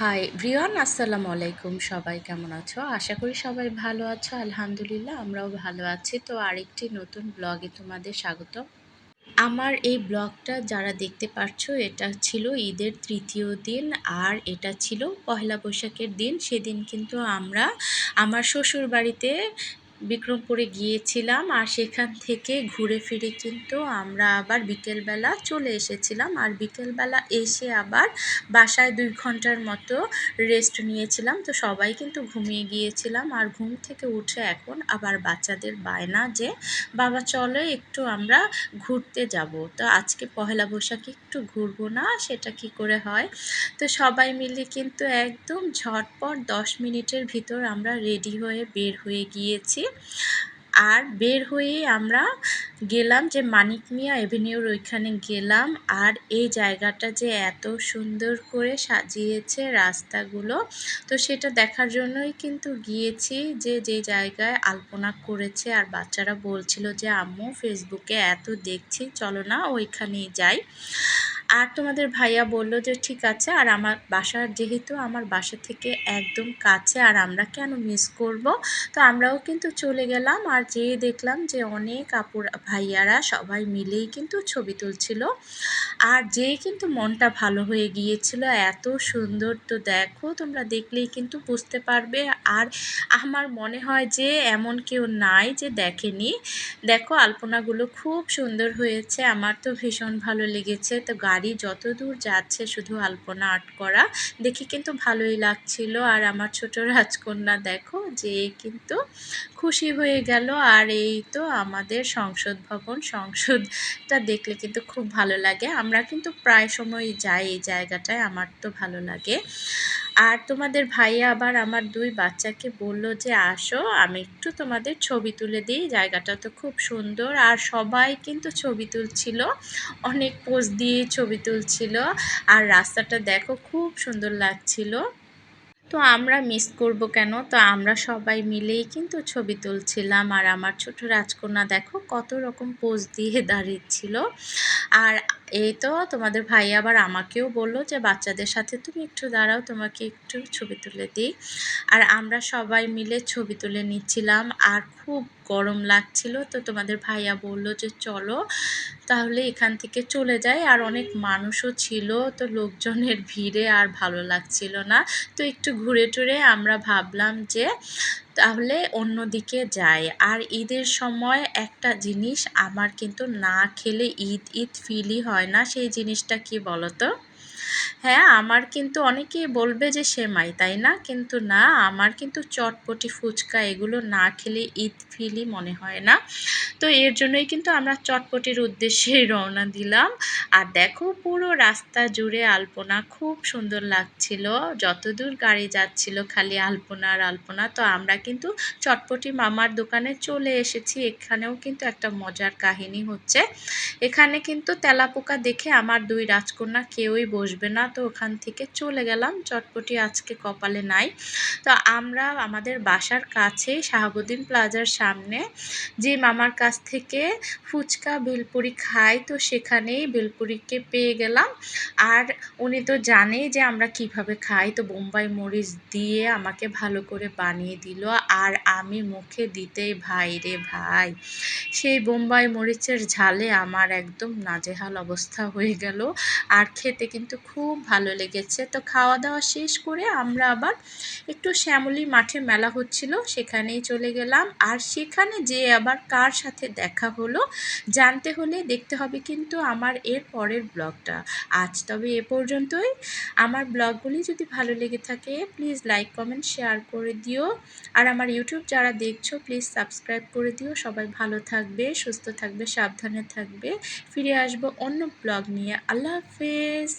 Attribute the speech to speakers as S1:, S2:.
S1: High Brian আসসালামু আলাইকুম। সবাই কেমন আছো? আশা করি সবাই ভালো আছো। আলহামদুলিল্লাহ, আমরাও ভালো আছি। তো আরেকটি নতুন ব্লগে তোমাদের স্বাগত আমার এই ব্লগটা যারা দেখতে পারছ, এটা ছিল ঈদের তৃতীয় দিন আর এটা ছিল পহেলা বৈশাখের দিন। সেদিন কিন্তু আমরা আমার শ্বশুর বাড়িতে বিক্রমপুরে গিয়েছিলাম আর সেখান থেকে ঘুরে ফিরে কিন্তু আমরা আবার বিকেলবেলা চলে এসেছিলাম। আর বিকেলবেলা এসে আবার বাসায় দুই ঘণ্টার মতো রেস্ট নিয়েছিলাম। তো সবাই কিন্তু ঘুমিয়ে গিয়েছিলাম। আর ঘুম থেকে উঠে এখন আবার বাচ্চাদের বায়না যে, বাবা, চলো একটু আমরা ঘুরতে যাব। তো আজকে পহেলা বৈশাখে, একটু ঘুরবো না? সেটা কি করে হয়? তো সবাই মিলে কিন্তু একদম ঝটপট দশ মিনিটের ভিতর আমরা রেডি হয়ে বের হয়ে গিয়েছি। আর বের হয়ে আমরা গেলাম যে মানিক মিয়া এভিনিউর ওইখানে গেলাম আর এই জায়গাটা যে এত সুন্দর করে সাজিয়েছে রাস্তাগুলো, তো সেটা দেখার জন্যই কিন্তু গিয়েছি যে যে জায়গায় আলপনা করেছে আর বাচ্চারা বলছিল যে, আম্মু ফেসবুকে এত দেখছি, চলো না, ওইখানেই যাই। আর তোমাদের ভাইয়া বলল যে, ঠিক আছে, আর আমার বাসার যেহেতু আমার বাসা থেকে একদম কাছে, আর আমরা কেন মিস করব? তো আমরাও কিন্তু চলে গেলাম, আর যেয়ে দেখলাম যে, অনেক আপুর ভাইয়ারা সবাই মিলেই কিন্তু ছবি তুলছিল। আর যেই কিন্তু মনটা ভালো হয়ে গিয়েছিল, এত সুন্দর তো দেখো, তোমরা দেখলেই কিন্তু বুঝতে পারবে। আর আমার মনে হয় যে, এমন কেউ নাই যে দেখেনি। দেখো, আলপনাগুলো খুব সুন্দর হয়েছে, আমার তো ভীষণ ভালো লেগেছে, তো গাড়ি যত দূর যাচ্ছে শুধু আলপনা আর্ট করা, দেখি কিন্তু ভালোই লাগছিল। আর আমার ছোট রাজকন্যা দেখো যে কিন্তু খুশি হয়ে গেল। আর এই তো আমাদের সংসদ ভবন, সংসদটা দেখলে কিন্তু খুব ভালো লাগে। আমরা কিন্তু প্রায় সময় যাই এই জায়গাটায়, আমার তো ভালো লাগে। আর তোমাদের ভাইয়া আবার আমার দুই বাচ্চাকে বলল যে, আসো, আমি একটু তোমাদের ছবি তুলে দিই। জায়গাটা তো খুব সুন্দর। আর সবাই কিন্তু ছবি তুলছিল, অনেক পোজ দিয়ে ছবি তুলছিল। আর রাস্তাটা দেখো, খুব সুন্দর লাগছিল। তো আমরা মিস করব কেন? তো আমরা সবাই মিলেই কিন্তু ছবি তুলছিলাম। আর আমার ছোট রাজকন্যা দেখো, কত রকম পোজ দিয়ে দাঁড়িয়েছিল আর এই তো তোমাদের ভাই আবার আমাকেও বলল যে, বাচ্চাদের সাথে তুমি একটু দাঁড়াও, তোমাকে একটু ছবি তুলে দিই। আর আমরা সবাই মিলে ছবি তুলে নিচ্ছিলাম। আর খুব গরম লাগছিল, তো তোমাদের ভাইয়া বলল যে চলো, তাহলে এখান থেকে চলে যাই। আর অনেক মানুষও ছিল, তো লোকজনের ভিড়ে আর ভালো লাগছিল না। তো একটু ঘুরে টুরে আমরা ভাবলাম যে তাহলে অন্যদিকে যাই। আর ঈদের সময় একটা জিনিস আমার কিন্তু না খেলে ঈদ ঈদ ফিলই হয় না। সেই জিনিসটা কি বলতো? হ্যাঁ আমার কিন্তু অনেকেই বলবে যে সেমাই তাই না? কিন্তু না, আমার কিন্তু চটপটি ফুচকা এগুলো না খেলে ঈদ ফিলই মনে হয় না। তো এর জন্যই কিন্তু আমরা চটপটির উদ্দেশ্যে রওনা দিলাম। আর দেখো পুরো রাস্তা জুড়ে আলপনা, খুব সুন্দর লাগছিল। যতদূর গাড়ি যাচ্ছিল খালি আলপনা আর আলপনা, তো আমরা কিন্তু চটপটি মামার দোকানে চলে এসেছি। এখানেও কিন্তু একটা মজার কাহিনী হচ্ছে। এখানে কিন্তু তেলাপোকা দেখে আমার দুই রাজকন্যা কেউই বসবে না, তো ওখান থেকে চলে গেলাম। চটপটি আজকে কপালে নাই। তো আমরা আমাদের বাসার কাছে, শাহাবুদ্দিন প্লাজার সামনে, যে মামার কাছ থেকে ফুচকা বেলপুরি খাই, তো সেখানেই বেলপুরিকে পেয়ে গেলাম। আর উনি তো জানে যে আমরা কীভাবে খাই। তো বোম্বাই মরিচ দিয়ে আমাকে ভালো করে বানিয়ে দিল। আর আমি মুখে দিতেই, ভাই রে ভাই, সেই বোম্বাই মরিচের ঝালে আমার একদম নাজেহাল অবস্থা হয়ে গেল। আর খেতে কিন্তু খুব ভালো লেগেছে। তো খাওয়া দাওয়া শেষ করে আমরা আবার একটু শ্যামলি মাঠে মেলা হচ্ছিল, সেখানেই চলে গেলাম। আর সেখানে যে আবার কার সাথে দেখা হলো, জানতে হলে দেখতে হবে। কিন্তু আমার এর পরের ব্লগটা। আজ তবে এ পর্যন্তই। আমার ব্লগগুলি যদি ভালো লেগে থাকে প্লিজ লাইক কমেন্ট শেয়ার করে দিও। আর আমার ইউটিউব যারা দেখছ প্লিজ সাবস্ক্রাইব করে দিও। সবাই ভালো থাকবে, সুস্থ থাকবে, সাবধানে থাকবে। ফিরে আসব অন্য ব্লগ নিয়ে। আল্লাহ হাফেজ।